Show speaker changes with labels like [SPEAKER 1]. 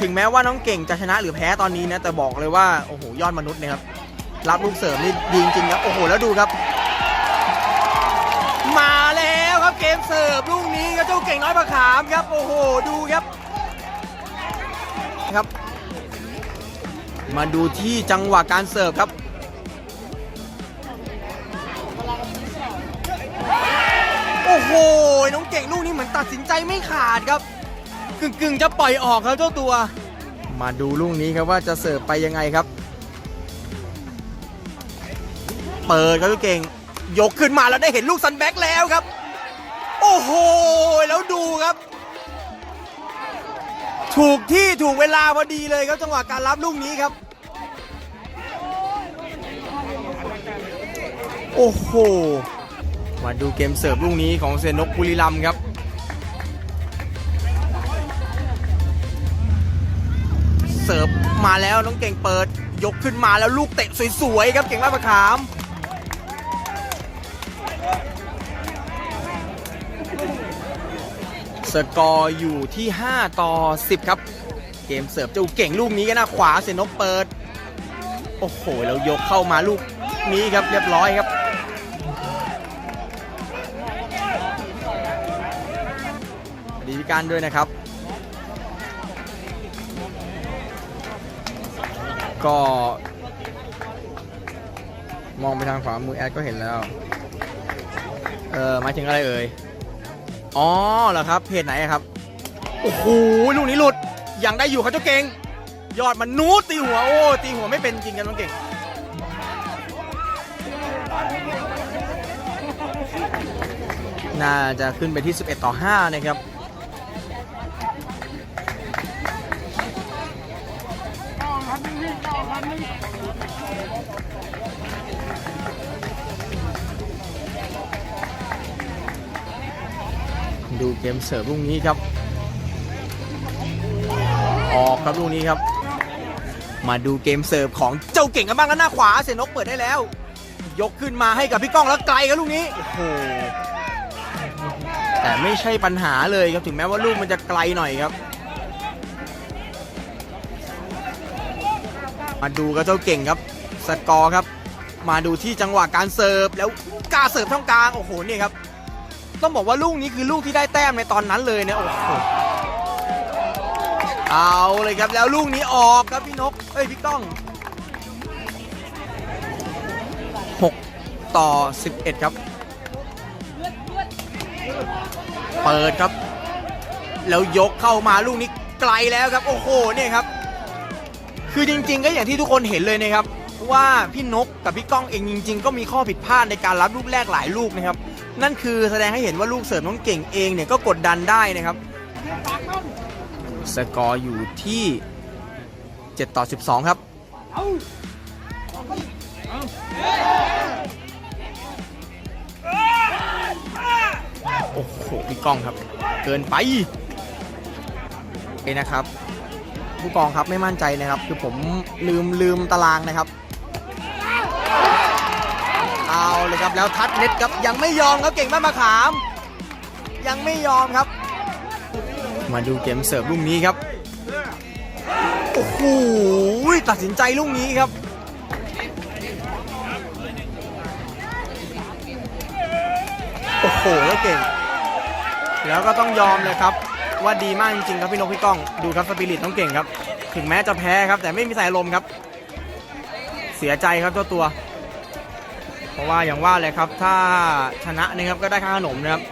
[SPEAKER 1] ถึงแม้ว่าน้องเก่งจะชนะหรือแพ้ตอนนี้นะแต่บอกเลยว่าโอ้โหยอดมนุษย์นะครับรับลูกเสริมนี่ดีจริงครับโอ้โหแล้วดูครับ มาแล้วครับเกมเสิร์ฟลูกนี้ครับเจ้าเก่งน้อยประขามครับ โอ้โหดูครับครับ มาดูที่จังหวะการเสิร์ฟครับโอ้โหน้องเก่งลูกนี้เหมือนตัดสินใจไม่ขาดครับ กึ่งกึ่งๆจะปล่อยออกครับเจ้าตัว มาดูลูกนี้ครับว่าจะเสิร์ฟไปยังไงครับ เปิดครับเจ้าเก่ง ยกขึ้นมาแล้วได้เห็นลูกซันแบ็กแล้วครับ โอ้โห แล้วดูครับ ถูกที่ถูกเวลาพอดีเลยครับจังหวะการรับลูกนี้ครับ โอ้โห มาดูเกมเสิร์ฟลูกนี้ของเซนกบุรีรัมครับ เสิร์ฟมาแล้วน้องเก่งเปิด ยกขึ้นมาแล้วลูกเตะสวยๆครับเก่งมากประขามสกอร์อยู่ที่ 5 ต่อ 10 ครับ เกมเสิร์ฟเจ้าเก่งลูกนี้ก็น้าขวาเซนกเปิด โอ้โหแล้วยกเข้ามาลูกนี้ครับเรียบร้อยครับดีการด้วยนะครับ ก็ มองไปทางขวามือแอดก็เห็นแล้ว เออหมายถึงอะไรเอ่ย อ๋อเหรอครับ เพจไหนครับ โอ้โห ลูกนี้หลุด ยังได้อยู่ครับเจ้าเก่ง ยอดมันนูดตีหัว โอ้ ตีหัวไม่เป็นจริงกันน้องเก่งน่าจะขึ้นไปที่ 11 ต่อ 5 นะครับ ดูเกมเสิร์ฟลูกนี้ครับ ออกครับลูกนี้ครับ มาดูเกมเสิร์ฟของเจ้าเก่งกันบ้างกันหน้าขวาเสยนกเปิดได้แล้ว ยกขึ้นมาให้กับพี่ก้องแล้วไกลครับลูกนี้โอ้โหแต่ไม่ใช่ปัญหาเลยครับถึงแม้ว่าลูกมันจะไกลหน่อยครับ มาดูกับเจ้าเก่งครับ สกอร์ครับ มาดูที่จังหวะการเสิร์ฟแล้วกล้าเสิร์ฟช่องกลางโอ้โหนี่ครับ ต้องบอกว่าลูกนี้คือลูกที่ได้แต้มในตอนนั้นเลยเนี่ยโอ้โหเอาเลยครับแล้วลูกนี้ออกครับพี่นกเอ้ยพี่ก้อง 6 ต่อ 11 ครับ เปิดครับ แล้วยกเข้ามาลูกนี้ไกลแล้วครับ โอ้โหเนี่ยครับ คือจริง ๆ ก็อย่างที่ทุกคนเห็นเลยนะครับ ว่าพี่นกกับพี่ก้องเองจริง ๆ ก็มีข้อผิดพลาดในการรับลูกแรกหลายลูกนะครับ นั่นคือแสดงให้เห็นว่าลูกเสริมน้องเก่งเองเนี่ยก็กดดันได้นะครับ สกอร์อยู่ที่ 7 ต่อ 12 ครับโอ้โหพี่ก้องครับ เกินไปเอ้นะครับ ผู้กองครับไม่มั่นใจนะครับ คือผมลืมลืมตารางนะครับ เอาเลยครับแล้วทัดเน็ตครับยังไม่ยอมครับเก่งมากมาขาม ยังไม่ยอมครับ มาดูเกมเสิร์ฟลูกนี้ครับโอ้โหตัดสินใจลูกนี้ครับโอ้โหแล้วเก่ง แล้วก็ต้องยอมเลยครับ ว่าดีมากจริงๆครับพี่นกพี่ก้องดูครับสปิริตต้องเก่งครับ ถึงแม้จะแพ้ครับ แต่ไม่มีสายลมครับ เสียใจครับเจ้าตัว เพราะว่าอย่างว่าเลยครับ ถ้าชนะนะครับก็ได้ค่าขนมนะครับ